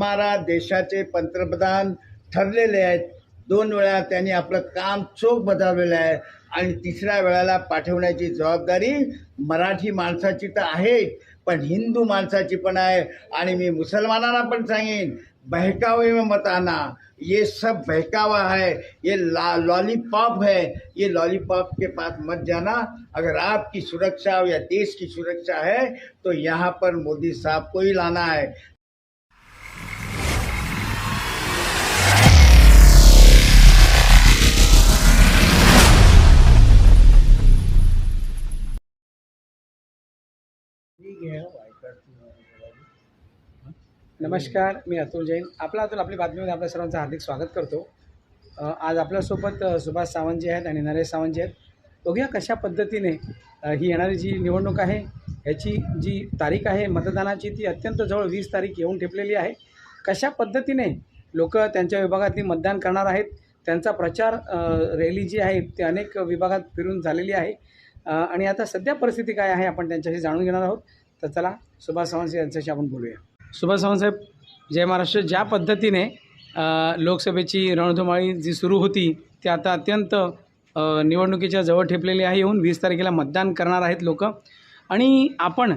हमारा देशाचे पंतप्रधान ठरलेले आहेत. दोन वेळा त्यांनी आपलं काम चोख बजावलेलं आहे. आणि तिसऱ्या वेळाला पाठवण्याची जबाबदारी मराठी माणसाची तर आहे पण हिंदू माणसाची पण आहे. आणि मी मुसलमानांना पण सांगेन बहकावे में मत आना. ये सब बहकावा है ये ला लॉलीपॉप है. ये लॉलीपॉप के पास मत जाना. अगर आपकी सुरक्षा या देश की सुरक्षा है तो यहाँ पर मोदी साहब को ही लाना है। नमस्कार मी अतुल जैन. आपला अतुल आपली बातमीमध्ये आपल्या सर्वांचं हार्दिक स्वागत करतो. आज आपल्यासोबत सुभाष सावंत जे आहेत आणि नरेश सावंत जे आहेत. बघूया कशा पद्धतीने ही येणारी जी निवडणूक आहे ह्याची जी तारीख आहे मतदानाची ती अत्यंत जवळ वीस तारीख येऊन ठेपलेली आहे. कशा पद्धतीने लोक त्यांच्या विभागातली मतदान करणार आहेत? त्यांचा प्रचार रॅली जी आहे ती अनेक विभागात फिरून झालेली आहे. आणि आता सध्या परिस्थिती काय आहे आपण त्यांच्याशी जाणून घेणार आहोत. तर चला सुभाष सावंत यांच्याशी आपण बोलूया. सुभाष सावंतसाहेब जय महाराष्ट्र. ज्या पद्धतीने लोकसभेची रणधुमाळी जी सुरू होती ती आता अत्यंत निवडणुकीच्या जवळ ठेपलेली आहे. येऊन वीस तारखेला मतदान करणार आहेत लोक. आणि आपण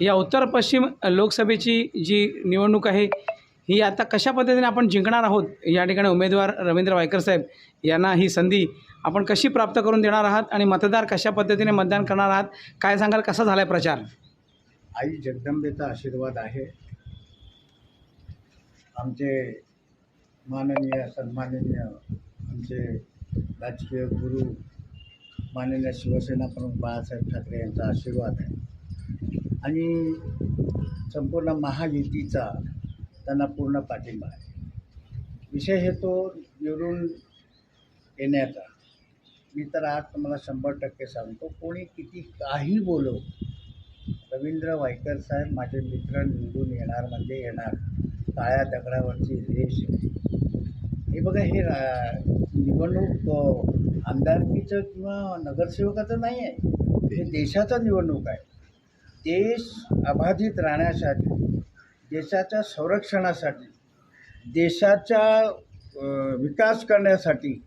या उत्तर पश्चिम लोकसभेची जी निवडणूक आहे ही आता कशा पद्धतीने आपण जिंकणार आहोत या ठिकाणी उमेदवार रवींद्र वायकर साहेब यांना ही संधी आपण कशी प्राप्त करून देणार आहात आणि मतदार कशा पद्धतीने मतदान करणार आहात काय सांगाल कसा झाला आहे प्रचार? आई जगदंबेचा आशीर्वाद आहे. आमचे माननीय सन्माननीय आमचे राजकीय गुरु माननीय शिवसेना प्रमुख बाळासाहेब ठाकरे यांचा आशीर्वाद आहे. आणि संपूर्ण महायुतीचा त्यांना पूर्ण पाठिंबा आहे. विषय हे तो निवडून येण्याचा. मी तर आज तुम्हाला शंभर टक्के सांगतो कोणी किती काही बोलो रवींद्र वायकर साहेब माझे मित्र निवडून येणार म्हणजे येणार. काळ्या दगडावरची रेष. हे बघा हे रा- निवडणूक आमदारकीचं किंवा नगरसेवकाचं नाही आहे हे देशाचं निवडणूक आहे. देश अबाधित राहण्यासाठी देशाच्या संरक्षणासाठी देशाचा विकास करण्यासाठी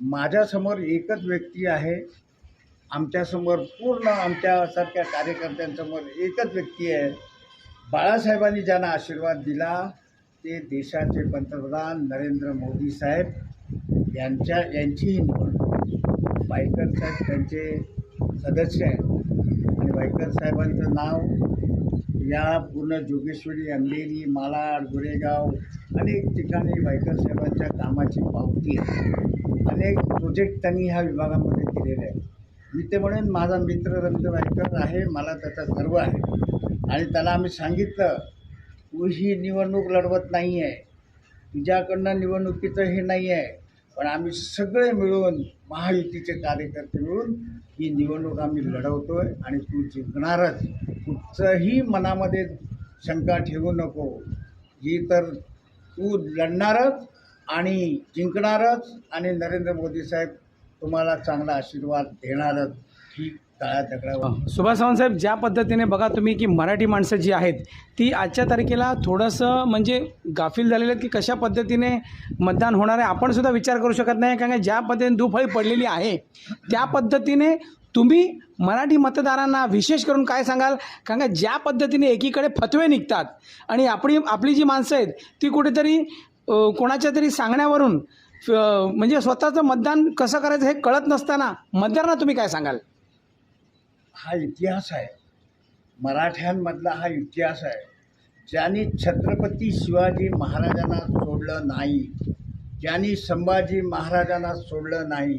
माझ्यासमोर एकच व्यक्ती आहे. आमच्यासमोर पूर्ण आमच्यासारख्या कार्यकर्त्यांसमोर एकच व्यक्ती आहे. बाळासाहेबांनी ज्यांना आशीर्वाद दिला ते देशाचे पंतप्रधान नरेंद्र मोदी साहेब यांच्या यांचीही निवड. बायकर साहेब त्यांचे सदस्य आहेत. आणि वायकर साहेबांचं नाव या पूर्ण जोगेश्वरी अंधेरी मालाड गोरेगाव अनेक ठिकाणी बायकर साहेबांच्या कामाची पावती आहे. अनेक प्रोजेक्ट त्यांनी ह्या विभागामध्ये केलेले आहेत. मी ते म्हणेन माझा मित्र रवींद्र वायकर आहे मला त्याचा गर्व आहे. आणि त्याला आम्ही सांगितलं तू ही निवडणूक लढवत नाही आहे तुझ्याकडनं निवडणुकीचं हे नाही आहे पण आम्ही सगळे मिळून महायुतीचे कार्यकर्ते मिळून ही निवडणूक आम्ही लढवतो आहे आणि तू जिंकणारच. कुठचंही मनामध्ये शंका ठेवू नको. ही तर तू लढणारच आणि जिंकणारच आणि नरेंद्र मोदी साहेब तुम्हाला चांगला आशीर्वाद देणारच. ही सुभाष सावंत साहेब ज्या पद्धतीने बघा तुम्ही की मराठी माणसं जी आहेत ती आजच्या तारखेला थोडंसं म्हणजे गाफील झालेलं आहेत की कशा पद्धतीने मतदान होणार आहे आपण सुद्धा विचार करू शकत नाही कारण का ज्या पद्धतीने दुफळी पडलेली आहे त्या पद्धतीने तुम्ही मराठी मतदारांना विशेष करून काय सांगाल? कारण का ज्या पद्धतीने एकीकडे फतवे निघतात आणि आपली आपली जी माणसं आहेत ती कुठेतरी कोणाच्या तरी सांगण्यावरून म्हणजे स्वतःचं मतदान कसं करायचं हे कळत नसताना मतदारांना तुम्ही काय सांगाल? हा इतिहास आहे. मराठ्यांमधला हा इतिहास आहे. ज्यांनी छत्रपती शिवाजी महाराजांना सोडलं नाही ज्यांनी संभाजी महाराजांना सोडलं नाही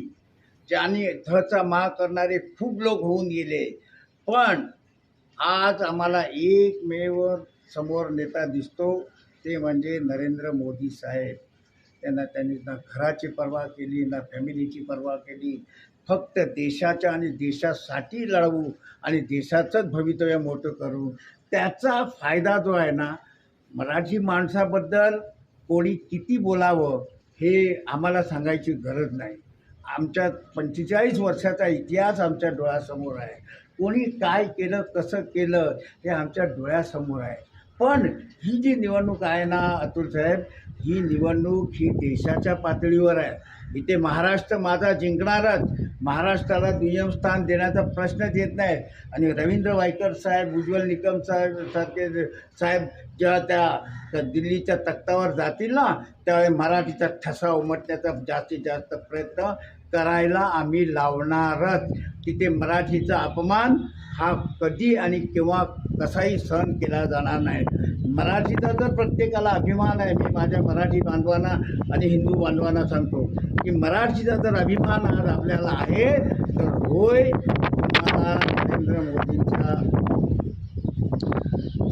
ज्यांनी धचा महा करणारे खूप लोक होऊन गेले. पण आज आम्हाला एकमेव समोर नेता दिसतो ते म्हणजे नरेंद्र मोदी साहेब. त्यांना त्यांनी ना घराची पर्वा केली ना फॅमिलीची पर्वा केली फक्त देशाच्या आणि देशासाठी लढवू आणि देशाचंच भवितव्य मोठं करू. त्याचा फायदा जो आहे ना मराठी माणसाबद्दल कोणी किती बोलावं हे आम्हाला सांगायची गरज नाही. आमच्या पंचेचाळीस वर्षाचा इतिहास आमच्या डोळ्यासमोर आहे. कोणी काय केलं कसं केलं हे आमच्या डोळ्यासमोर आहे. पण ही जी निवडणूक आहे ना अतुल साहेब ही निवडणूक ही देशाच्या पातळीवर आहे. इथे महाराष्ट्र माझा जिंकणारच. महाराष्ट्राला दुय्यम स्थान देण्याचा प्रश्नच येत नाही. आणि रवींद्र वायकर साहेब उज्ज्वल निकम साहेब सारखे साहेब जेव्हा त्या दिल्लीच्या तख्तावर जातील ना त्यावेळी मराठीचा ठसा उमटण्याचा जास्तीत जास्त प्रयत्न करायला आम्ही लावणारच. तिथे मराठीचा अपमान हा कधी आणि किंवा कसाही सहन केला जाणार नाही. मराठीचा तर प्रत्येकाला अभिमान आहे. मी माझ्या मराठी बांधवांना आणि हिंदू बांधवांना सांगतो की मराठीचा जर अभिमान आज आपल्याला आहे तर होय तुम्हाला नरेंद्र मोदींचा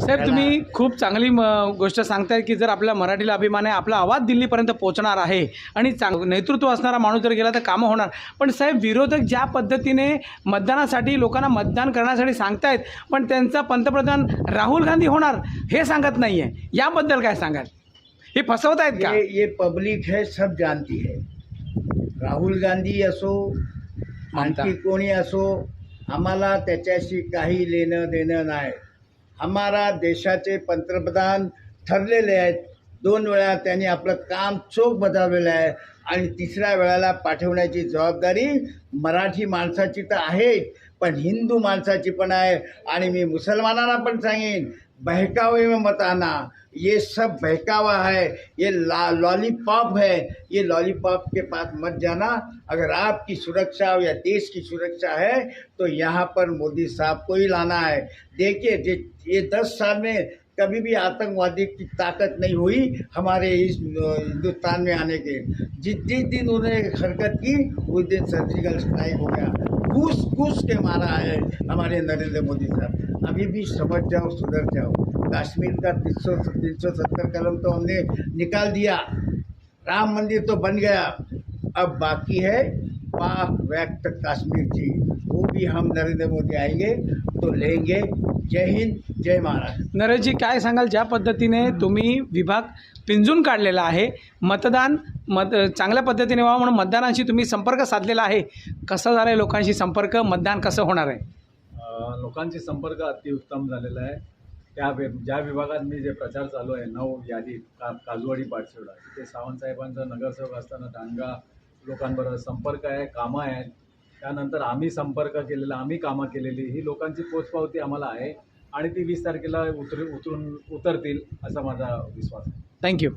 साहेब तुम्ही खूप चांगली म, गोष्ट सांगताय की जर आपल्या मराठीला अभिमान आहे आपला आवाज दिल्लीपर्यंत पोहोचणार आहे आणि चांग नेतृत्व असणारा माणूस जर गेला तर कामं होणार. पण साहेब विरोधक ज्या पद्धतीने मतदानासाठी लोकांना मतदान करण्यासाठी सांगतायत पण त्यांचा पंतप्रधान राहुल गांधी होणार हे सांगत नाही आहे याबद्दल काय सांगाल? हे फसवत आहेत का? ये ये पब्लिक है सब जानती है. राहुल गांधी असो. आणखी कोणी असो आम्हाला त्याच्याशी काही लेणं देणं नाही. आम्हाला देशाचे पंतप्रधान ठरलेले आहेत. दोन वेळा त्यांनी आपलं काम चोख बजावलेलं आहे आणि तिसऱ्या वेळेला पाठवण्याची जबाबदारी मराठी माणसाची तर आहे पण हिंदू माणसाची पण आहे. आणि मी मुसलमानांना पण सांगेन बहकावे में मत आना। ये सब बहकावा है, ये ला लॉलीपॉप है, ये लॉलीपॉप के पास मत जाना। अगर आपकी सुरक्षा या देश की सुरक्षा है तो यहाँ पर मोदी साहब को ही लाना है। देखिए ये दस साल में कभी भी आतंकवादी की ताकत नहीं हुई हमारे इस हिंदुस्तान में आने के। जिस जिस दिन उन्होंने हरकत की, उस दिन सर्जिकल स्ट्राइक हो गया। घूस घूस के मारा है हमारे नरेंद्र मोदी साहब। अभी भी समझ जाओ सुधर जाओ कश्मीर का तीन सौ तीन सौ सत्तर कलम तो हमने निकाल दिया. राम मंदिर तो बन गया. अब बाकी है पाक व्यक्त कश्मीर जी. वो भी हम नरेंद्र मोदी आएंगे तो लेंगे. जय हिंद जय महाराष्ट्र. नरेशजी काय सांगाल? ज्या पद्धतीने तुम्ही विभाग पिंजून काढलेला आहे मतदान मत चांगल्या पद्धतीने व्हावं म्हणून मतदानाशी तुम्ही संपर्क साधलेला आहे. कसा झाला आहे लोकांशी संपर्क? मतदान कसं होणार आहे? लोकांशी संपर्क अतिउत्तम झालेला आहे. त्या ज्या विभागात मी जे प्रचार चालू आहे नऊ यादी का काजूवाडी पाटशिवडा तिथे सावंतसाहेबांचा नगरसेवक असताना दांडगा लोकांबरोबर संपर्क आहे कामं आहेत. त्यानंतर आम्ही संपर्क केलेला आम्ही कामं केलेली ही लोकांची पोचपावती आम्हाला आहे आणि ती वीस तारखेला उतर उतरून उतरतील असा माझा विश्वास आहे. थँक्यू